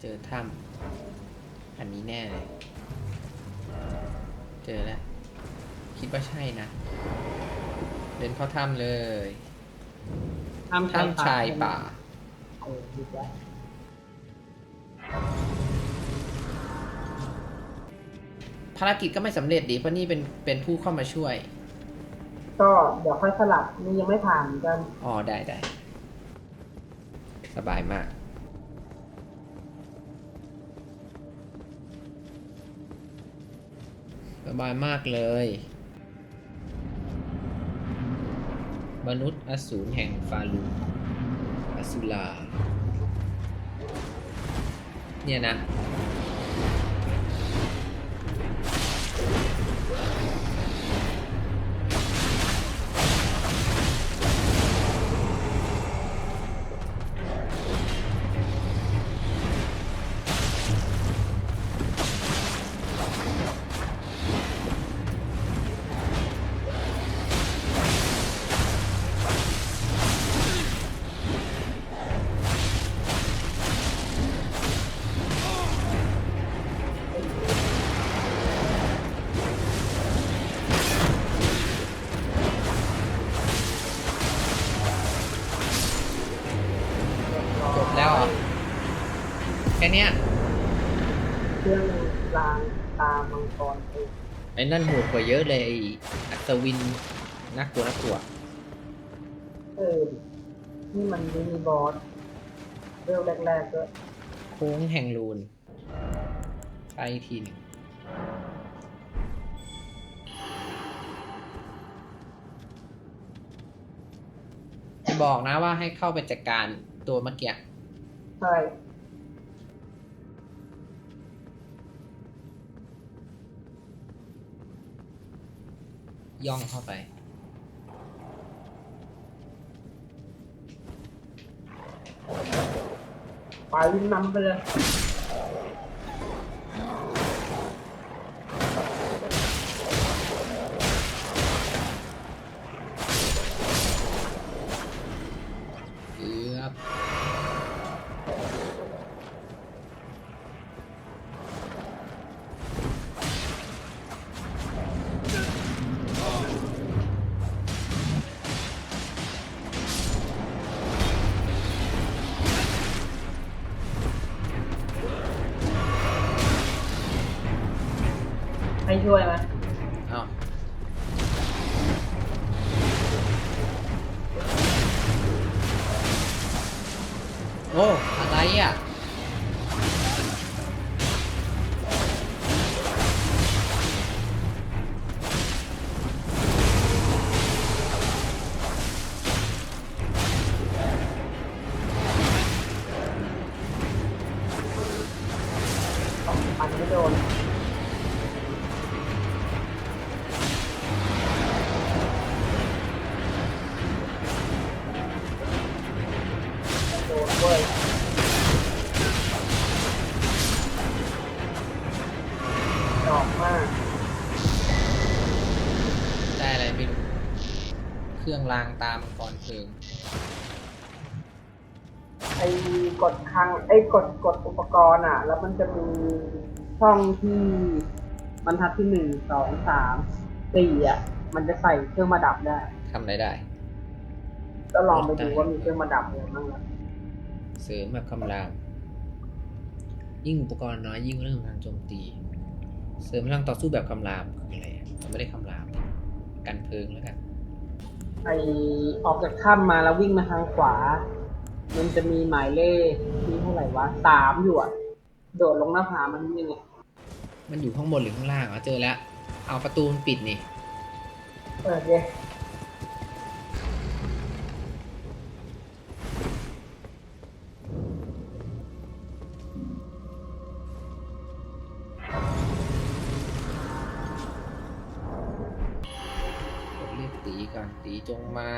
เจอถ้ำอันนี้แน่เลย เจอแล้ว คิดว่าใช่นะ เดินเข้าถ้ำเลยทำถ้ำชายป่าเออดีแล้วภารกิจก็ไม่สำเร็จดีเพราะนี่เป็นเป็นผู้เข้ามาช่วย ก็เดี๋ยวค่อยสลับนี่ยังไม่ผ่านกัน อ๋อ ได้ได้ สบายมาก สบายมากเลย มนุษย์อสูรแห่งฟาลูอสุลา เนี่ยนะ เนี้ยเครื่องรางตามังกรเองไอ้นั่นโหดกว่าเยอะเลยไอ้อัศวินน่ากลัวน่ากลัว เออนี่มันมินิบอสเริ่มแรกๆก็โค้งแห่งรูนไปอีกทีหนึ่งจะบอกนะว่าให้เข้าไปจัดการตัวเมื่อกี้ ใช่ ย่องเข้าไป ไปวิ่งนำไปเลย ใเครื่องรางตามก่อนเพลิงไอ้กดครั้งไอ้กดกดอุปกรณ์อะ แล้วมันจะมีช่องที่บรรทัดที่หนึ่งสองสามสี่อะ มันจะใส่เครื่องมาดับได้ ทำอะไรได้ ก็ลองไปดูว่ามีเครื่องมาดับอะไรบ้างนะเสริมแบบคำราม ยิ่งอุปกรณ์น้อยยิ่งเรื่องทางโจมตี เสริมพลังต่อสู้แบบคำรามคืออะไรอะมันไม่ได้คำราม กันเพลิงแล้วกัน ไอออกจากถ้ำมาแล้ววิ่งมาทางขวา มันจะมีหมายเลขที่เท่าไหร่วะสามอยู่อะโดดลงหน้าผามันนี่ไงมันอยู่ข้างบนหรือข้างล่างอ๋อเจอแล้ว เอาประตูมันปิดนี่ เปิดเลย จงมา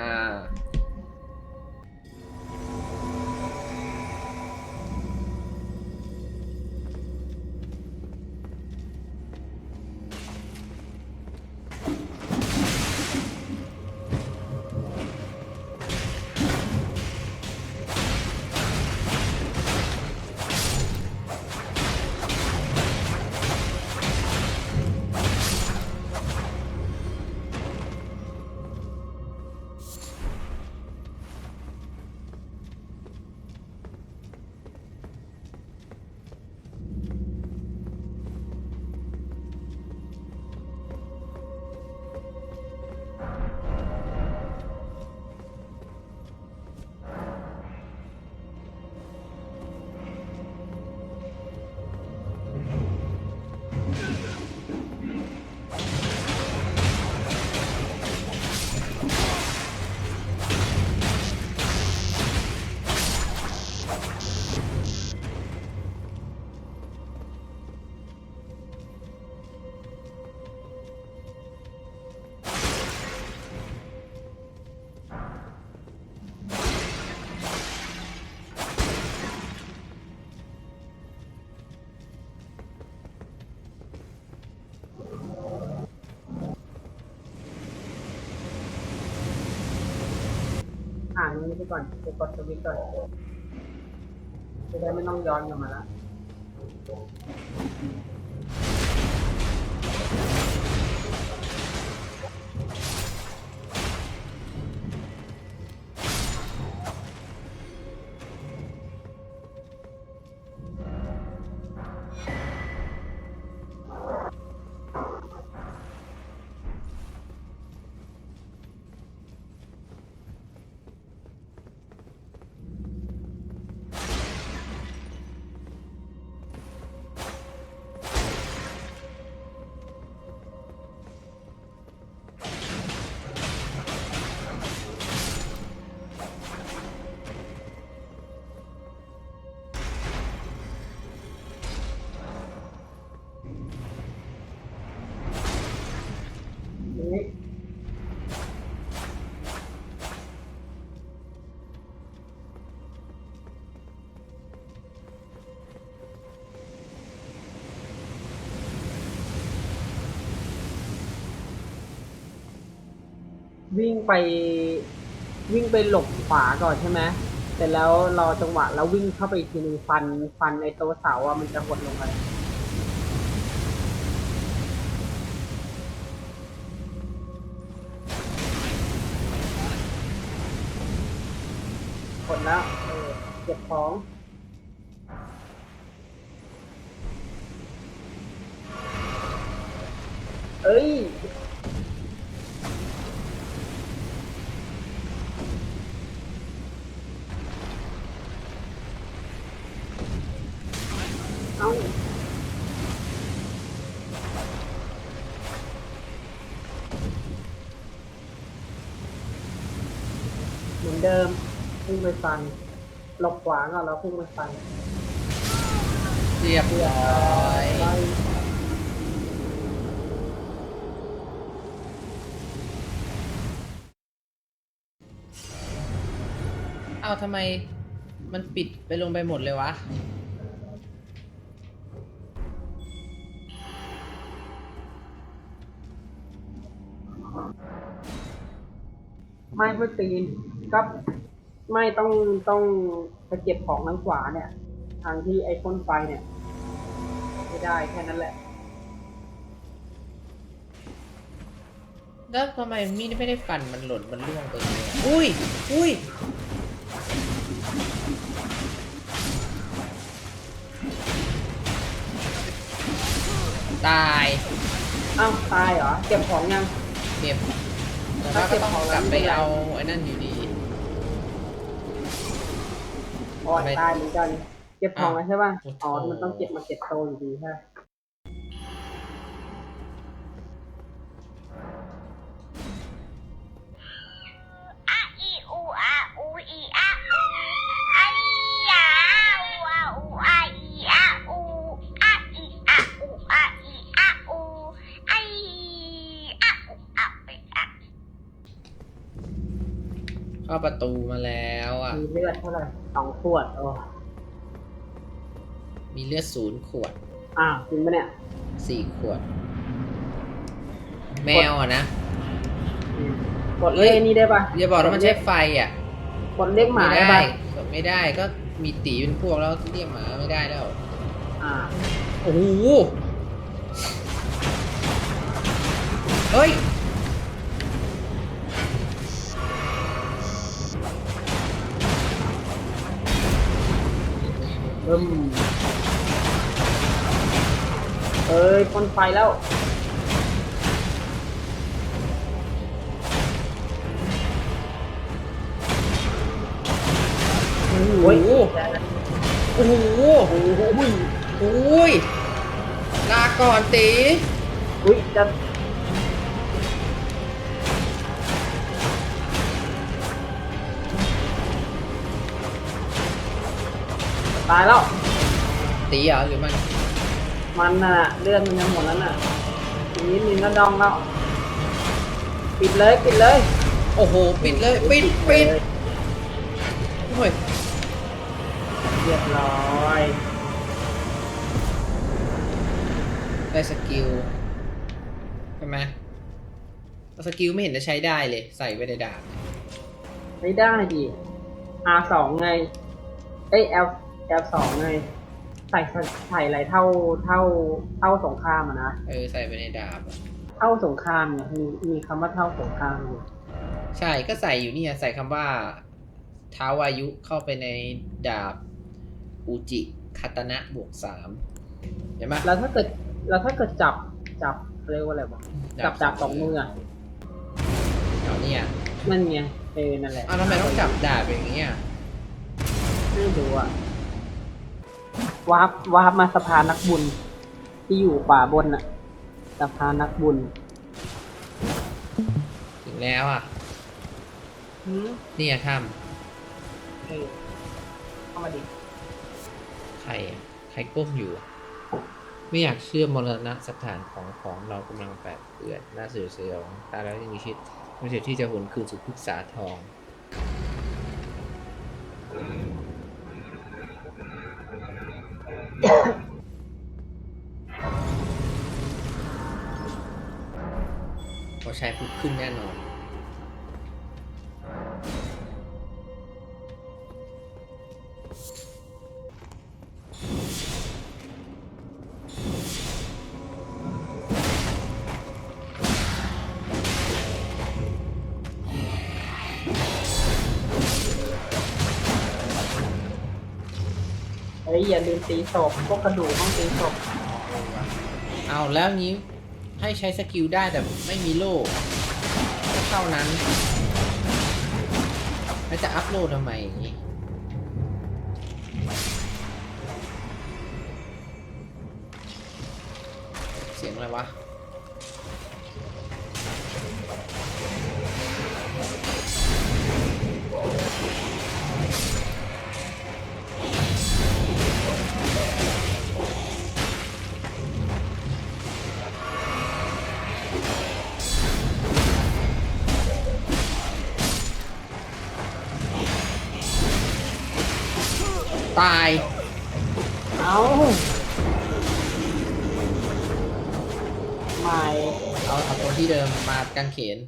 นี้ไปก่อนไปกดสวิตช์ก่อนจะได้ไม่ต้องย้อนกลับมาละ วิ่งไปวิ่งไปหลบขวาก่อนใช่ไหมเสร็จแล้วรอจังหวะแล้ววิ่งเข้าไปอีกทีนึงฟันฟันไอ้ตัวเสาอะมันจะหดลงไปหดแล้วเออเก็บของเอ้ย เอ้า เหมือนเดิมพุ่ง ไปฟันหลบขวาก่อนแล้วพุ่งไปฟันเรียบร้อยไล่เอ้าทำไมมันปิดไปลงไปหมดเลยวะ ไม่เพื่อตีนก็ ไม่ต้องต้องไปเก็บของทางขวาเนี่ย ทางที่ไอ้พ่นไฟเนี่ย ไม่ได้แค่นั้นแหละ แล้วทำไมมีดไม่ได้ฟันมันหล่นมันร่วงไปเลยอะอุ้ย อุ้ย ตายเอ้าตายเหรอ เก็บของยัง เก็บแต่ว่าก็ต้องกลับไปเอาไอ้นั่นอยู่ดี อ๋อไม่ตายเหมือนกัน เก็บของแล้วใช่ป่ะโอ้โหอ๋อ มันต้องเก็บมาเก็บโตอยู่ดีใช่ เข้าประตูมาแล้วอะ มีเลือดเท่าไหร่สองขวดโอ้มีเลือดศูนย์ขวดอ้าวจริงปะเนี่ยสี่ขวด แมวอะนะ อืมกดเลขนี่ได้ปะอย่าบอกว่ามันใช้ไฟอะกดเลขหมาไม่ได้ได้ปะไม่ได้ก็มีตีเป็นพวกแล้วเรียกหมาไม่ได้แล้ว อ่า โอ้โห เฮ้ย อืมเอ้ยพ่นไฟแล้ว โอ้โหโอ้ยโอ้โหโอ้โหอุ้ยโอ้ยลาก่อนตีอุ้ยจะ ตายแล้ว ตีเหรอหรือมันมันน่ะเลือดมันจะหมดแล้วน่ะอีกนิดนึงก็ดองแล้ว ปิดเลยปิดเลยโอ้โหปิดเลยปิดปิดโอ้ยเรียบร้อยได้สกิลใช่ไหมสกิลไม่เห็นจะใช้ได้เลย ใส่ไปในดาบไม่ได้ดิ R สองไง เอ้ย L L สองไงใส่ใส่อะไรเท่าเท่าเท่าสงครามอะนะ เออใส่ไปในดาบอะเท่าสงครามเนี่ยมีมีคำว่าเท่าสงครามอยู่ใช่ก็ใส่อยู่เนี่ยใส่คำว่าเท้าวายุเข้าไปในดาบอูจิคาตนะบวกสามเห็นปะแล้วถ้าเกิดแล้วถ้าเกิดจับจับเรียกว่าอะไรวะจับดาบสองมืออะเอาเนี่ยนั่นไงเออนั่นแหละเอาทำไมต้องจับดาบอย่างเงี้ยไม่รู้อะ วาร์ปวาร์ปมาสะพานนักบุญ ที่อยู่ขวาบนอะสะพานนักบุญถึงแล้วอะ หืมเนี่ยถ้เออเข้ามาดิำใครอะใครก้มอยู่อะไม่อยากเชื่อมรณะสถานของของเรากำลังแปดเปื้อนน่าเสียเสียวตายแล้วยังมีชีวิตมีชีวิตที่จะหวนคืนสู่พฤกษาทอง ช้พุทธขึ้นแน่นอนเฮ้ยอย่าลืมตีศพพวกกระดูกต้องตีศพเอาแล้วนี้ ให้ใช้สกิลได้แต่ไม่มีโล่เท่านั้น แล้วจะอัพโหลดทำไมเสียงอะไรวะ ตาย เอ้าไม่เอาเอาตัวที่เดิมมากางเขน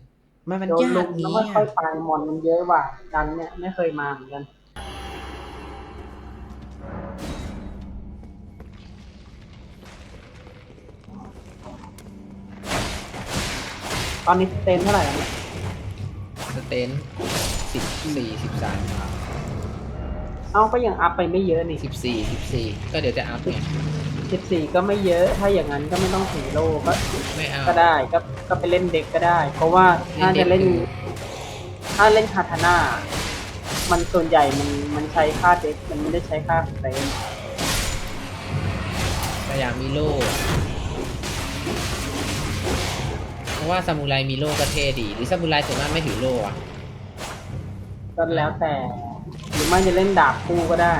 มันมันโดนยาลุกมนี้แล้วไม่ค่อยอะไปมอนมันเยอะว่ะดันเนี่ยไม่เคยมาเหมือนกัน ตอนนี้เต็มเท่าไหร่แล้วเนี่ยสเตนสิบสี่สิบสาม เอ้าก็ยังอัพไปไม่เยอะนี่สิบสี่สิบสี่ก็เดี๋ยวจะอัพไงสิบสี่ก็ไม่เยอะ ถ้าอย่างนั้นก็ไม่ต้องถือโลก็ไม่เอาก็ได้ก็ก็ไปเล่นเด็กก็ได้ เพราะว่าถ้าจะเล่น ถ้าเล่นคาทาน่ามันส่วนใหญ่มันมันใช้ค่าเด็กมันไม่ได้ใช้ค่าสเตนแต่อยากมีโล่เพราะว่าซามูไรมีโล่ก็เท่ดี หรือซามูไรส่วนมากไม่ถือโล่อะก็แล้วแต่ หรือไม่จะเล่นดาบคู่ก็ได้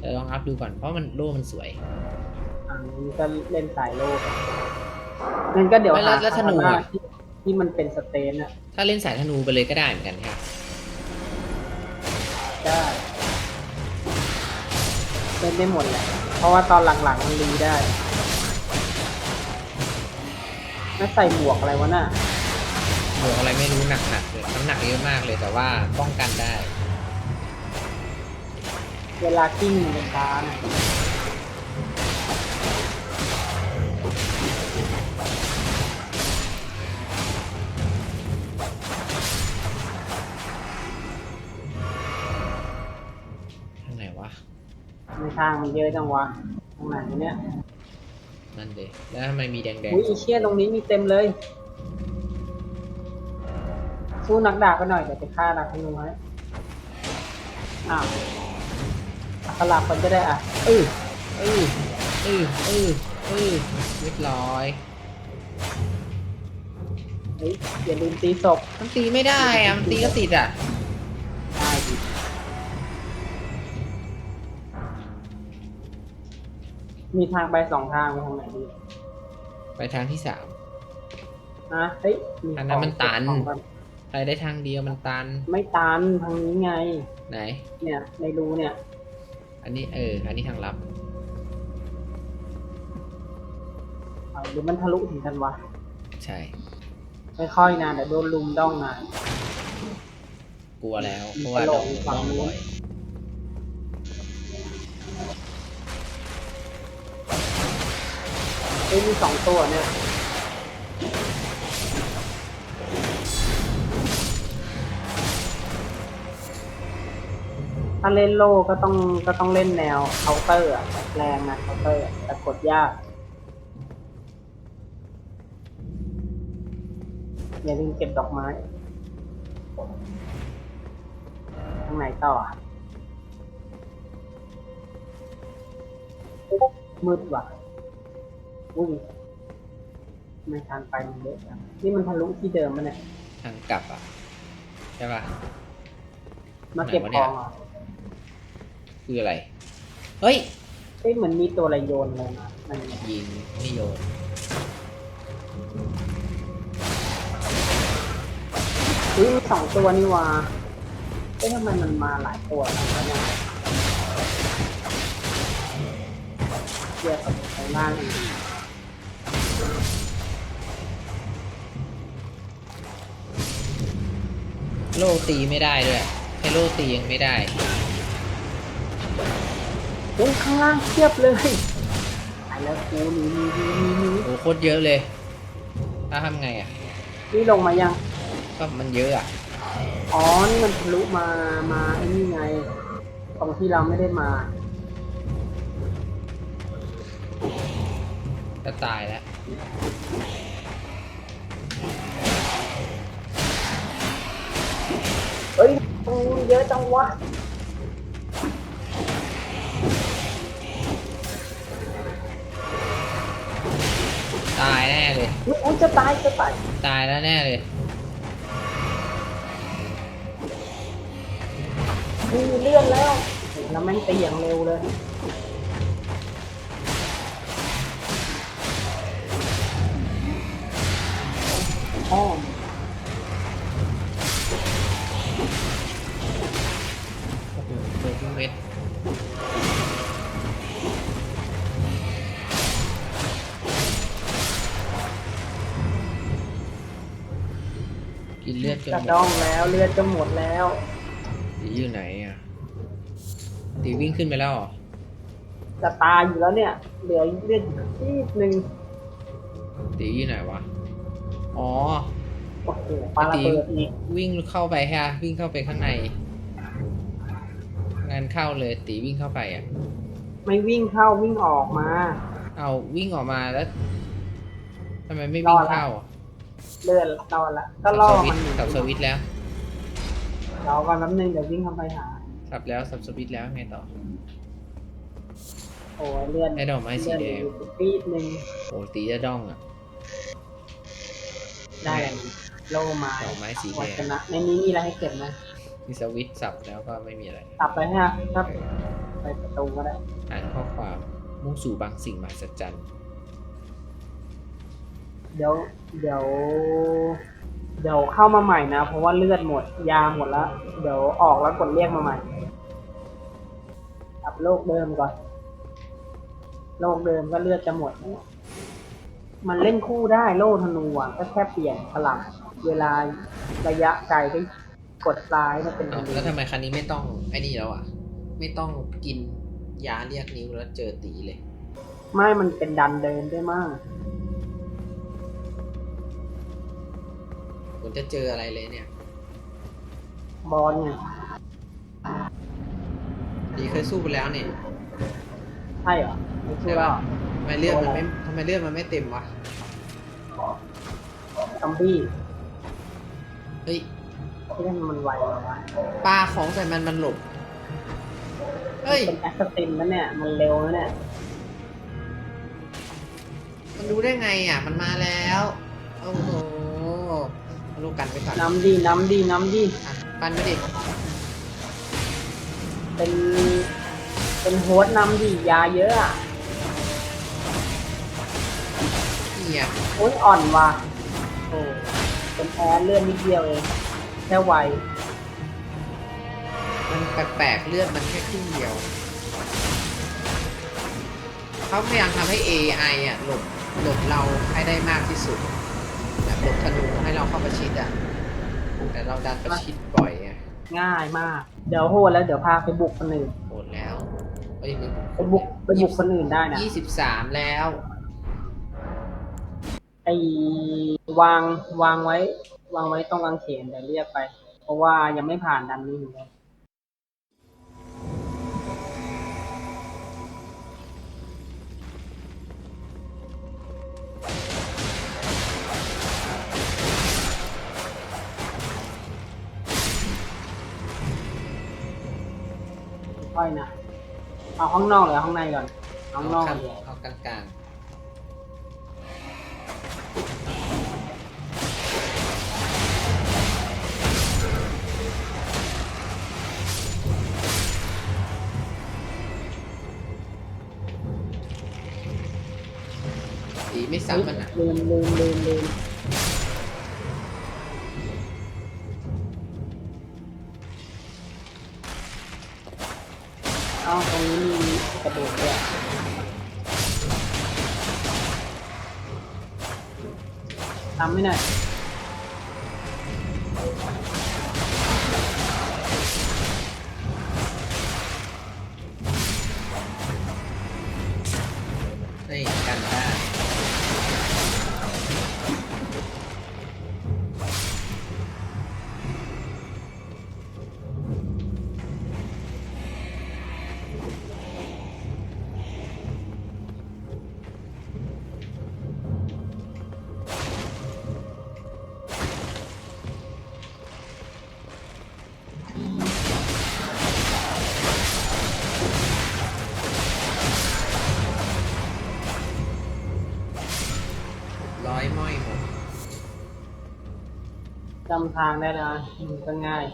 เดี๋ยวลองอัพดูก่อนเพราะมันโล่มันสวยอันนี้ก็เล่นสายโลกงั้นก็เดี๋ยวไม่แล้วหาแล้วธนูคาอะตาที่ที่มันเป็นสเตนอะถ้าเล่นสายธนูไปเลยก็ได้เหมือนกันครับได้เล่นได้หมดแหละเพราะว่าตอนหลังๆมันรีได้ไม่ใส่หมวกอะไรวะน่ะ หมวกอะไรไม่รู้หนักๆเลยน้ำหนักเยอะมากเลยแต่ว่าป้องกันได้ เวลากิ้งมันช้านะทางไหนวะ ในทางมันเยอะจังวะตรงไหนเนี่ยนั่นเดแล้วทำไมมีแดงอุ้ยอีเชี่ยตรงนี้มีเต็มเลย สู้นักดาบกันหน่อยเดี๋ยวจะฆ่านักธนูให้อ้าวสลับกันก็ได้อะๆเออเออเออเออเออเรียบร้อยเฮ้ยอย่าลืมตีศพมันตีไม่ได้อะมันตีก็ติดอะได้ดิมีทางไปสองทางไปทางไหนดีไปทางที่สามนะเฮ้ยมีอันนั้นมันตัน ของก่อ ไปได้ทางเดียวมันตัน ไม่ตันทางนี้ไง ไหน เนี่ยในรูเนี่ย อันนี้เออ อันนี้ทางลับเอาหรือมันทะลุถึงกันวะใช่ ค่อยๆนะเดี๋ยวโดนลุมด้องนะกลัวแล้วเพราะว่าโดนลองบ่อยเอ้ยมีสองตัวเนี่ย ถ้าเล่นโลก็ต้องก็ต้องเล่นแนวเคาน์เตอร์อะแรงนะเคาน์เตอร์อะแต่กดยากอย่าลืมเก็บดอกไม้ทางไหนต่ออะมืดว่ะอุ้ยทำไม่ทานไปมันเยอะจังนี่มันทะลุที่เดิมมันเนี่ย ทางกลับอะ ใช่ป่ะ มาเก็บไหนวะขเนี่อยงเหรอ คืออะไร เฮ้ยเอ้ยเหมือนมีตัวอะไรโยนเลยนะมันยิงไม่โยนอุ้ยมีสองตัวนี่วะเอ้ยทำไมมันมาหลายตัวจังวะเนี่ยเกี่ยวกับข้างล่างอีกโล่ตีไม่ได้ด้วยให้โล่ตียังไม่ได้ โอ้ยข้างล่างเทียบเลยตายแล้วกูหนีหนีหนีหนีหนีโอ้โคตรเยอะเลยถ้าทำไงอะ นี่ลงมายัง ก็มันเยอะอะ อ๋อ นี่มันทะลุมา มาไอ้นี่ไง ตรงที่เราไม่ได้มา จะตายแล้วเฮ้ยตรงนี้เยอะจังวะ ตายแน่เลย อุ๊ยอุ๊ยจะตายจะตายตายแล้วแน่เลย มีเลื่อนแล้วแล้วแม่งตีอย่างเร็วเลย อ้อม จนกระหมด้อดงแล้วเลือดจะหมดแล้วตีอยู่ไหนอะตีวิ่งขึ้นไปแล้วเหรอจะตายอยู่แล้วเนี่ย เหลือเลือดนิดนึงตีอยู่ไหนวะอ๋อโอ้โหปาระเบิดอีกวิ่งเข้าไปฮะวิ่งเข้าไปข้างใน งานเข้าเลย ตีวิ่งเข้าไปอะ ไม่วิ่งเข้าวิ่งออกมา เอาวิ่งออกมาแล้วทำไมไม่วิ่งเข้าอะ เลื่อนรอละก็ล่อสับสวิมัตนช์สับสวิตช์แล้วรอก่อนแป๊บนึงเดี๋ยววิ่งเข้าไปหา สับแล้วสับสวิตช์แล้วไงต่อ โอ้ยเลื่อนไอ้ดอกไม้สีแดง เลื่อนอยู่ปีดหนึ่งโอ้ตีจะด้องอะ ได้โลมาดอกไม้สีแดวังชนะในนี้มีอะไรให้เก็บไหมมีสวิตช์สับแล้วก็ไม่มีอะไร ตับไปฮะถ้าไปประตูก็ได้ อ่านข้อความมุ่งสู่บางสิ่งมหัศจรรย์ เดี๋ยว เดี๋ยว เดี๋ยวเข้ามาใหม่นะ เพราะว่าเลือดหมด ยาหมดแล้ว เดี๋ยวออกแล้วกดเรียกมาใหม่กลับโลกเดิมก่อน โลกเดิมก็เลือดจะหมด มันเล่นคู่ได้โล่ธนูอะก็แค่เปลี่ยนพลังเวลาระยะไกลก็กดซ้ายมาเป็นธเอ้านูแล้วทำไมครั้นี้ไม่ต้องไอ้นี่แล้วอะ ไม่ต้องกินยาเรียกนิ้วแล้วเจอตีเลย ไม่มันเป็นดันเดินได้มาก ผมจะเจออะไรเลยเนี่ย บอลเนี่ยตีเคยสู้ไปแล้วนี่ใช่เหรอไม่ใช่ว่าทำไมเลือดมันไม่ทำไมเลือดมันไม่เต็มวะ ซอมบี้เฮ้ย ที่นั่นมันไวเหรอวะปลาของใส่มันมันหลบ เฮ้ย เป็นแอสซินนะเนี่ย มันเร็วนะเนี่ย มันรู้ได้ไงอะ มันมาแล้ว โอ้โห ลูกกันไปก่อนน้ำดีน้ำดีน้ำดีอะปันไปดิเป็น เป็นโฮสต์น้ำดียาเยอะอะเหียโอ้ยอ่อนว่ะโอ้เป็นแพ้เลื่อนนิดเดียวเองแค่ไวมันแปลกๆเลือดมันแค่ครึ่งเดียวเขาพยายามทำให้ AI อะหลบหลบเราให้ได้มากที่สุด แบบหลบธนูให้เราเข้าประชิดอะ แต่เราดันประชิดบ่อยอะง่ายมาก เดี๋ยวโหดแล้วเดี๋ยวพาไปบุกคนอื่นโหดแล้วเอ้ยไม่ไปบุกไปบุกคนอื่นได้นะยี่สิบสามแล้ว ไอ้วางวางไว้ วางไว้ตรงกางเขนเดี๋ยวเรียกไป เพราะว่ายังไม่ผ่านดันนี้เลย ค่อยนะ เอาห้องนอกหรือห้องในก่อนเอาห้องนอกเอาเลยเอากลางกลางๆดีไม่ซ้ำมันอะลืมลืมลืมลืม นี่กันได้ำทางได้แล้วมันก็ง่าย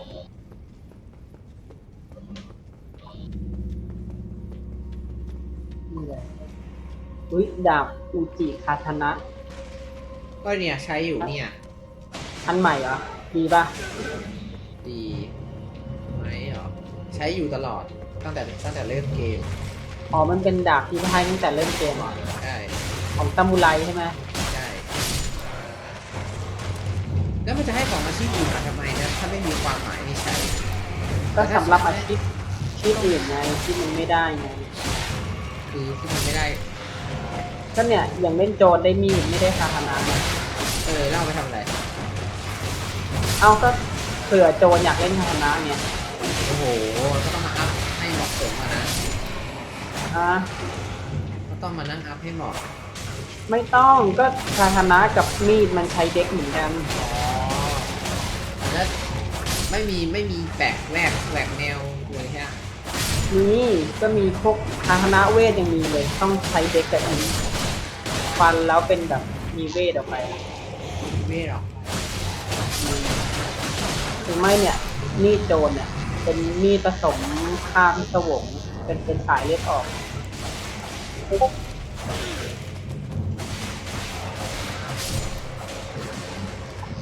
นี่แหละอุ้ยดาบอูจิคาทนะ ก็เนี่ยใช้อยู่เนี่ย อันใหม่เหรอ ดีป่ะ ดีไหมเหรอ ใช้อยู่ตลอดตั้งแต่ตั้งแต่เริ่มเกม อ๋อ มันเป็นดาบที่ให้ตั้งแต่เริ่มเกมเหรอ ใช่ ของซามูไรใช่ไหม แล้วมันจะให้ของอาชีพอื่นมาทำไมนะถ้าไม่มีความหมายนี่ใช่ก็สำหรับอาชีพที่อื่นไงที่มันไม่ได้ไงคือที่มันไม่ได้ ก็เนี่ยอย่างเล่นโจรได้มีดไม่ได้คาทนะไงเออแล้วเอาไปทำอะไร เอาก็เผื่อโจรอยากเล่นคาทนะเนี่ยโอ้โหก็ต้องมาอัพให้เหมาะสมอะนะอะก็ต้องมานั่งอัพให้เหมาะไม่ต้องก็คาทนะกับมีดมันใช้เด็กเหมือนกัน อ๋อ แล้วไม่มีไม่มีแปลกแวกแหวกแนวเลยใช่ไหมนี่ก็มีพวกคาทนะเวทยังมีเลย ต้องใช้เด็กกับอินฟันแล้วเป็นแบบมีเวทออกไปไม่หรอกหรือไม่เนี่ยมีดโจรเนี่ย เป็นมีดผสมข้ามสวงเป็นเป็นสายเลือดออก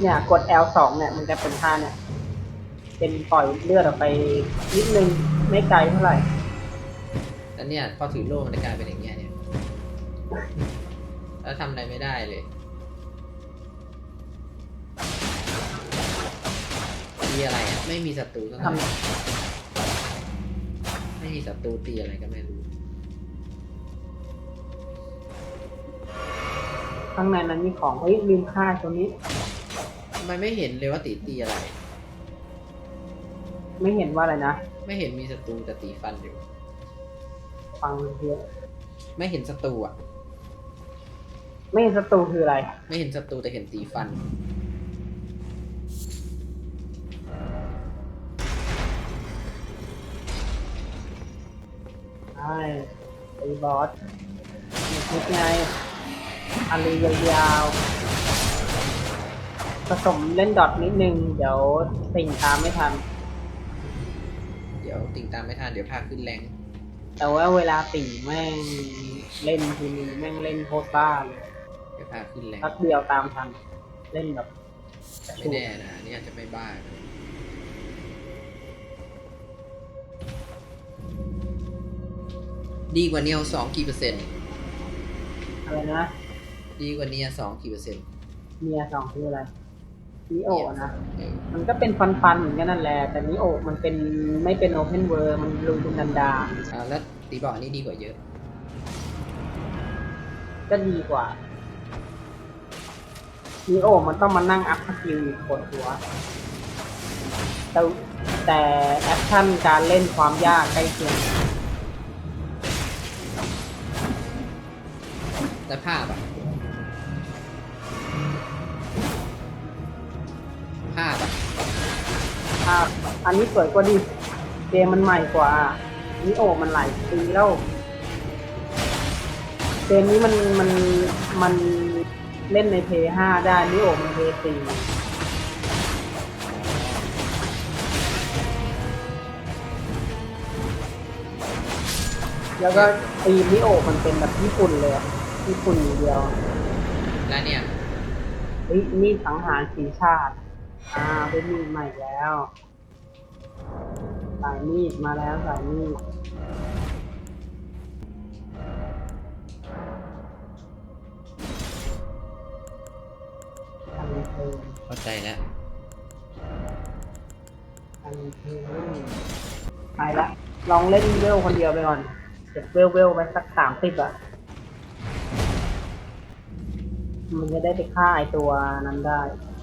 เนี่ยกด L2 เนี่ยมันจะเป็นท่าเนี่ย เป็นปล่อยเลือดออกไปนิดนึงไม่ไกลเท่าไหร่แล้วเนี่ยพอถือโล่มันจะกลายเป็นอย่างเงี้ยเนี่ย แล้วทำอะไรไม่ได้เลยตีอะไรอะไม่มีศัตรูสักหทน่อยไม่มีศัตรูตีอะไรก็ไม่รู้ ข้างในนั้นมีของเฮ้ยลืมค่าตัวนี้ ทำไมไม่เห็นเลยว่าตีตีอะไร ไม่เห็นว่าอะไรนะ ไม่เห็นมีศัตรูแต่ตีฟันอยู่ ฟังเยอะไม่เห็นศัตรูอะ ไม่เห็นศัตรูคืออะไร ไม่เห็นศัตรูแต่เห็นตีฟัน ใช่ไอ้บอสมีคลิปไงอันเลยยาวๆ ผสมเล่นดอทนิดนึง เดี๋ยวติ่งตามไม่ทัน เดี๋ยวติงตามไม่ทันเดี๋ยวพาขึ้นแรงแต่ว่าเวลาติ่งแม่งเล่นทีนึงแม่งเล่นโคตรบ้าเลยเดี๋ยวพาขึ้นแรงพักเดียวตามทัน เล่นแบบแต่ไม่แน่นะอันนี่อาจจะไม่บ้าก็ได้ดีกว่าเนียวสองกี่เปอร์เซ็นต์ อะไรนะ ดีกว่าเนียสองกี่เปอร์เซ็นต์ เมียสองคืออะไร นิโอนะเออมันก็เป็นฟันฟันๆเหมือนกันนั่นแหละ แต่นิโอมันเป็นไม่เป็นโอเพนเวิร์มันลุยเป็นดันดาอ่าแล้วตีบอกอันนี้ดีกว่าเยอะ ก็ดีกว่านิโอมันต้องมานั่งอัพสกิลอีกปวดหัว แต่แต่แอคชั่นการเล่นความยากใกล้เคียงแต่ภาพอะ ภาพอันนี้สวยกว่าดิเกมมันใหม่กว่านิโอมันหลายปีแล้วเกมนี้มันมันมันเล่นในเพย์ห้าได้นิโอมันเพย์สี่แล้วก็ตีนิโอมันเป็นแบบญี่ปุ่นเลยอะญี่ปุ่นอย่างเดียว แล้วเนี่ยเฮ้ยนี่สังหารสีชาติ อ่าเป็นมีดใหม่แล้วสายมีดมาแล้วสายมีดอันเทิงเข้าใจแล้วอันเทิงไปละลองเล่นเวลคนเดียวไปก่อนเก็บเวลเวลไปสักสามสิบอะมันจะได้ไปฆ่าไอตัวนั้นได้ตัว